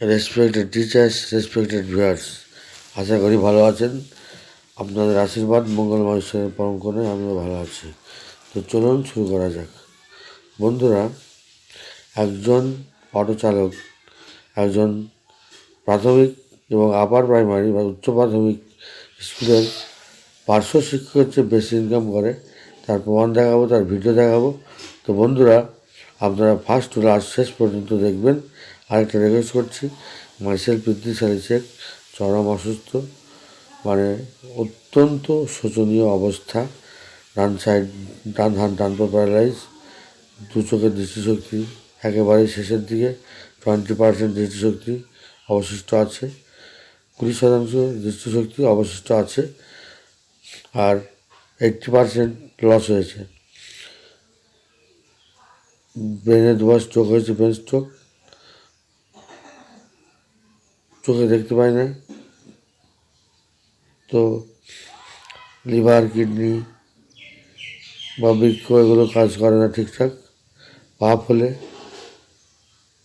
Respected teachers respected viewers আশা করি ভালো আছেন। আপনাদের আশীর্বাদ মঙ্গল মহেশ্বরের পরম করে আমিও ভালো আছি। তো চলুন শুরু করা যাক। বন্ধুরা, একজন অটো চালক একজন প্রাথমিক এবং আপার প্রাইমারি বা উচ্চ প্রাথমিক স্কুলের পার্শ্ব শিক্ষকের চেয়ে বেশি ইনকাম করে। তার প্রমাণ দেখাবো, তার ভিডিও দেখাবো। তো বন্ধুরা, আপনারা ফার্স্ট টু লাস্ট শেষ পর্যন্ত দেখবেন। আরেকটা রিকোয়েস্ট করছি। মার্শাল পিতৃ শেখ চরম অসুস্থ মানে অত্যন্ত শোচনীয় অবস্থা। ডান সাইড ডান হাত ডান প্যারালাইজ দু চোখের দৃষ্টিশক্তি একেবারে শেষের দিকে টোয়েন্টি পার্সেন্ট দৃষ্টিশক্তি অবশিষ্ট আছে। কুড়ি শতাংশ দৃষ্টিশক্তি অবশিষ্ট আছে আর এইটটি পার্সেন্ট লস হয়েছে। ব্রেনে দুবার স্ট্রোক হয়েছে ব্রেন স্ট্রোক চোখে দেখতে পায় না। তো লিভার, কিডনি বা বৃক্ষ এগুলো কাজ করে না ঠিকঠাক। পাপ হলে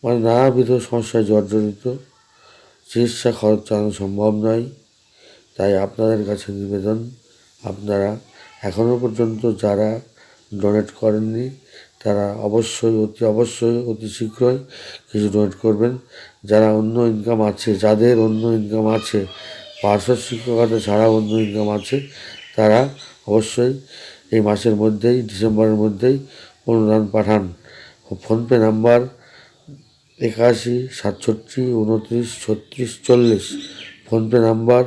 মানে নানাবিধ সমস্যায় জর্জরিত। চিকিৎসা খরচ চালানো সম্ভব নয়। তাই আপনাদের কাছে নিবেদন, আপনারা এখনও পর্যন্ত যারা ডোনেট করেননি, তারা অবশ্যই, অতি অবশ্যই অতি শীঘ্রই কিছু ডোনেট করবেন। যারা অন্য ইনকাম আছে, যাদের অন্য ইনকাম আছে, পার্শ্ব শিক্ষকতা ছাড়া অন্য ইনকাম আছে, তারা অবশ্যই এই মাসের মধ্যেই, ডিসেম্বরের মধ্যেই অনুদান পাঠান। ফোনপে নাম্বার একাশি, সাতষট্টি, উনত্রিশ, ছত্রিশ, চল্লিশ। ফোনপে নাম্বার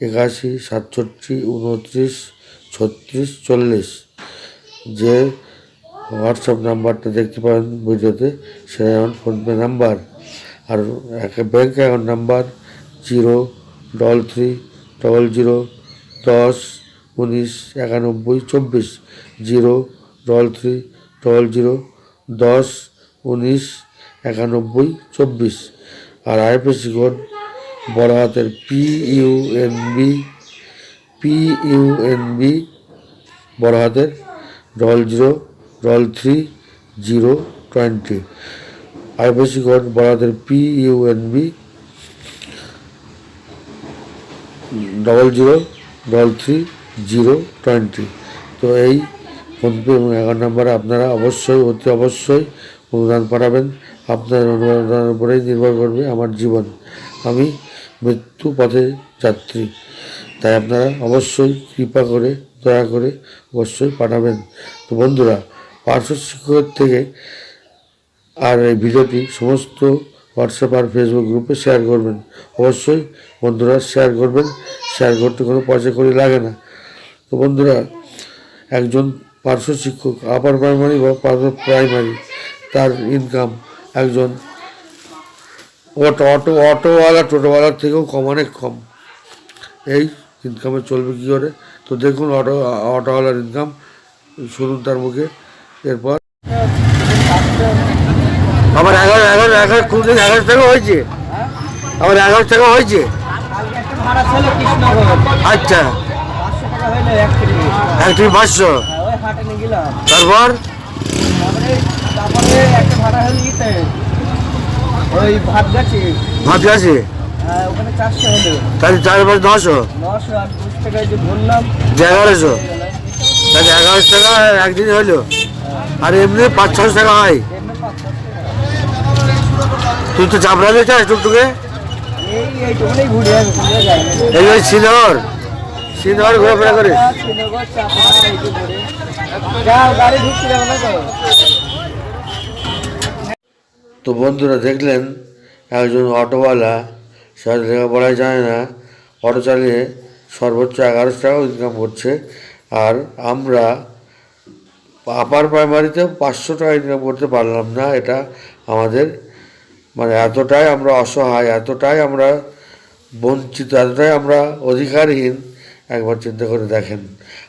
একাশি, সাতষট্টি, উনত্রিশ, ছত্রিশ, চল্লিশ। যে হোয়াটসঅ্যাপ নাম্বারটা দেখতে পাবেন ভিডিওতে, সেটা আমার ফোনপে নাম্বার। আর bank account number zero double three double zero দশ উনিশ একানব্বই চব্বিশ zero double three double zero দশ উনিশ একানব্বই চব্বিশ। আর আইপিসি কোড বড় হাতের P U N B P U N B বড় হাতের double zero double three zero twenty P U N B double zero double three zero twenty তো এই ফোনপে এবং অ্যাকাউন্ট নাম্বারে আপনারা অবশ্যই, অতি অবশ্যই অনুদান পাঠাবেন। আপনার অনুদানের উপরেই নির্ভর করবে আমার জীবন। আমি মৃত্যু পথে যাত্রী। তাই আপনারা অবশ্যই কৃপা করে, দয়া করে অবশ্যই পাঠাবেন। তো বন্ধুরা, পার্শ্ব শিক্ষকের থেকে আর এই ভিডিওটি সমস্ত হোয়াটসঅ্যাপ আর ফেসবুক গ্রুপে শেয়ার করবেন। অবশ্যই বন্ধুরা শেয়ার করবেন। শেয়ার করতে কোনো পয়সা করি লাগে না। তো বন্ধুরা, একজন পার্শ্ব শিক্ষক আপার প্রাইমারি বা প্রাইমারি তার ইনকাম একজন অটো অটো অটোওয়ালা টোটোওয়ালার থেকেও কম, অনেক কম। এই ইনকামে চলবে কী করে? তো দেখুন অটো অটোওয়ালার ইনকাম শুনুন তার মুখে। এরপর আমার এগারো এগারো এগারো কোনদিন এগারো টাকা হয়েছে। আমার এগারো টাকা হয়েছে। আচ্ছা। এক ট্রিপ পাঁচশো। তারপর? ভাত গাছি? তাহলে চার পাঁচ নশো। এগারোশো। তাহলে এগারোশো টাকা একদিন হলো। আর এমনি পাঁচ ছশো টাকা হয় এমনি পাঁচ ছশো টাকা। তুই তো চাপড়ালে চাস টুকটুকে? এই ওই ঘোরাফেরা করে শ্রীনগর চাপড়া এইটু করে যাও গাড়ি ঢুকতে যাবে না তো বন্ধুরা দেখলেন, একজন অটোওয়ালা সে লেখাপড়ায় যায় না, অটো চালিয়ে সর্বোচ্চ এগারোশো টাকা ইনকাম করছে, আর আমরা আপার প্রাইমারিতে পাঁচশো টাকা ইনকাম করতে পারলাম না, এটা আমাদের মানে এতটাই আমরা অসহায়, এতটাই আমরা বঞ্চিত, এতটাই আমরা অধিকারহীন, একবার চিন্তা করে দেখেন।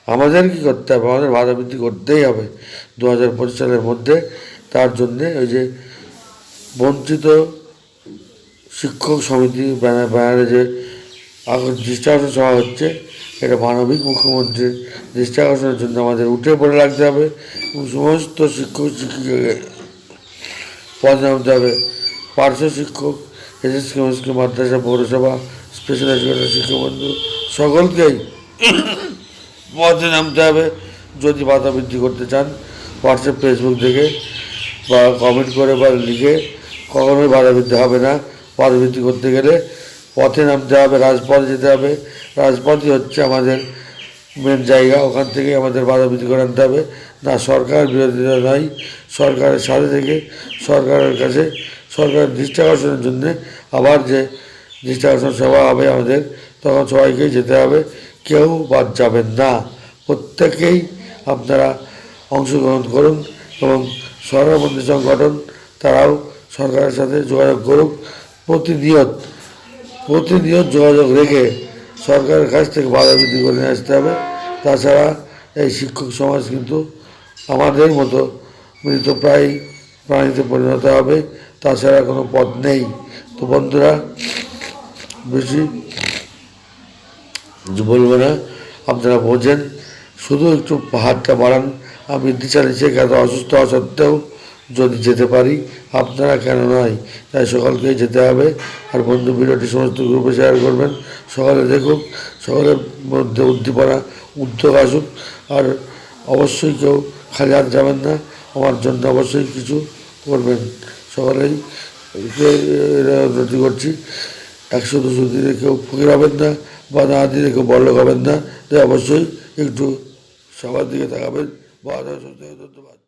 আমাদের কি করতে হবে? আমাদের বাধাবৃদ্ধি করতেই হবে দু হাজার পঁচিশ সালের মধ্যে। তার জন্যে ওই যে বঞ্চিত শিক্ষক সমিতি ব্যানার, ব্যানারে যে এখন দৃষ্টি আকর্ষণ সভা হচ্ছে, এটা মানবিক মুখ্যমন্ত্রীর দৃষ্টি আকর্ষণের জন্য আমাদের উঠে পড়ে লাগতে হবে। এবং সমস্ত শিক্ষক শিক্ষিকাকে পদ নামতে হবে। পার্শ্ব শিক্ষক এসএসকে মস্কে মাদ্রাসা, পৌরসভা স্পেশাল এডুকেশন শিক্ষাবন্ধু, সকলকেই পথে নামতে হবে। যদি বাধা বৃদ্ধি করতে চান হোয়াটসঅ্যাপ ফেসবুক থেকে বা কমেন্ট করে বা লিখে কখনোই বাধা বৃদ্ধি হবে না। বাধা বৃদ্ধি করতে গেলে পথে নামতে হবে, রাজপথে যেতে হবে। রাজপথই হচ্ছে আমাদের মেন জায়গা। ওখান থেকে আমাদের বাধা বৃদ্ধি করে আনতে হবে। না সরকার বিরোধিতা নয় সরকারের সাথে থেকে সরকারের কাছে সরকারের দৃষ্টি আকর্ষণের জন্যে আবার যে দৃষ্টি আকর্ষণ সভা হবে আমাদের, তখন সবাইকেই যেতে হবে। কেউ বাদ যাবেন না। প্রত্যেকেই আপনারা অংশগ্রহণ করুন এবং সরকারবন্দি সংগঠন, তারাও সরকারের সাথে যোগাযোগ করুক। প্রতিনিয়ত প্রতিনিয়ত যোগাযোগ রেখে সরকারের কাছ থেকে বাধা বৃদ্ধি করে নিয়ে আসতে হবে। তাছাড়া এই শিক্ষক সমাজ কিন্তু আমাদের মতো মৃতপ্রায় প্রাণীতে পরিণত হবে, তাছাড়া কোনো পথ নেই। তো বন্ধুরা, বেশি বলব না, আপনারা বোঝেন। শুধু একটু হাতটা বাড়ান। আমি দিশা নিচে এত অসুস্থ হওয়া সত্ত্বেও যদি যেতে পারি, আপনারা কেন নয়, তাই সকালকেই যেতে হবে। আর বন্ধু, ভিডিওটি সমস্ত গ্রুপে শেয়ার করবেন। সকালে দেখুক, সকালের মধ্যে উদ্দীপনা, উদ্যোগ আসুক। আর অবশ্যই কেউ খালি হাত যাবেন না। আমার জন্য অবশ্যই কিছু করবেন। সকালেই উন্নতি করছি, একশো দুশো দিনে কেউ ফকির হবেন না বা না দিলে কেউ বড়লোক হবেন না। তাই অবশ্যই একটু সবার দিকে তাকাবেন। বা ধন্যবাদ।